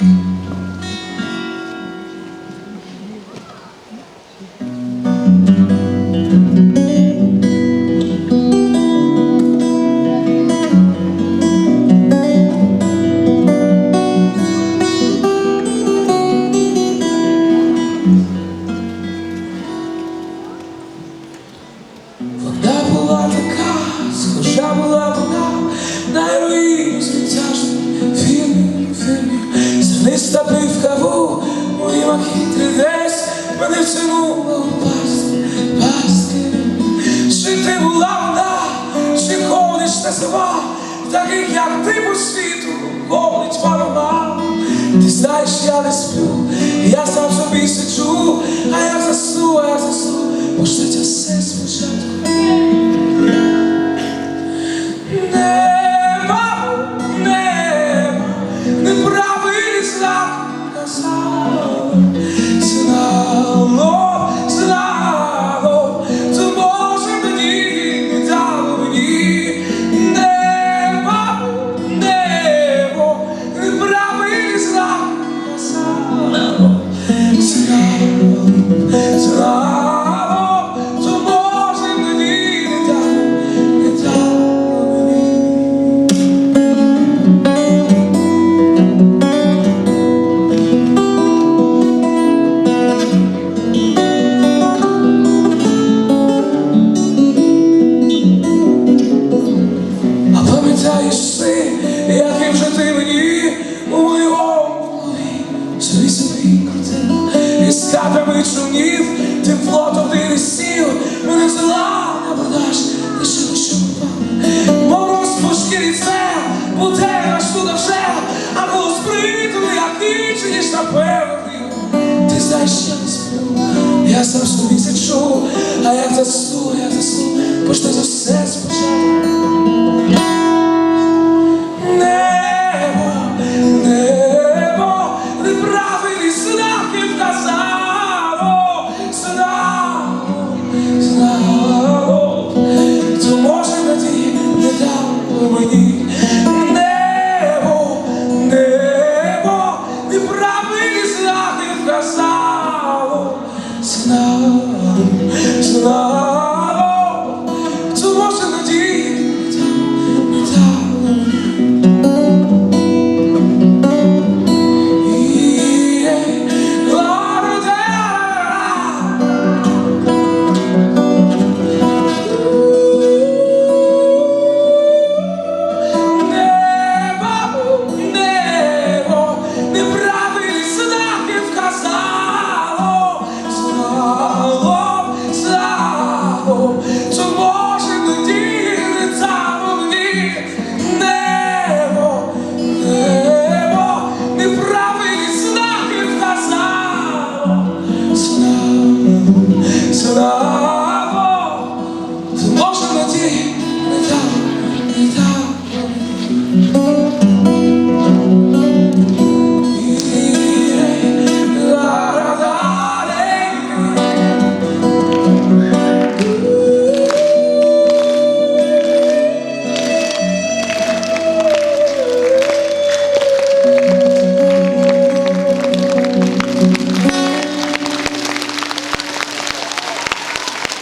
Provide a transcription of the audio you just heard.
Вона фільмі. Зерниста пивкаву, мої макітри десь мене втягнула у пастки, пастки. Чи ти була вона, чи ходиш та сама, таких як ти по світу, ходить панова. Ти знаєш, я не сплю, я сам собі сиджу, а я засну, а я засну, все А пам'ятаєш си, яким же ти мені у моєму голові собі собі крутив і з каплями чумів, тим плотом ти висів, мене взяла на продаж, лише що впав. Мороз по шкірі це, буде аж туди вже, а було сприту, як ніч, ніж напевно. Ти знаєш, я не сплю, я сам собі сиджу, а як засну, як засну, почне за все спочатку. with you.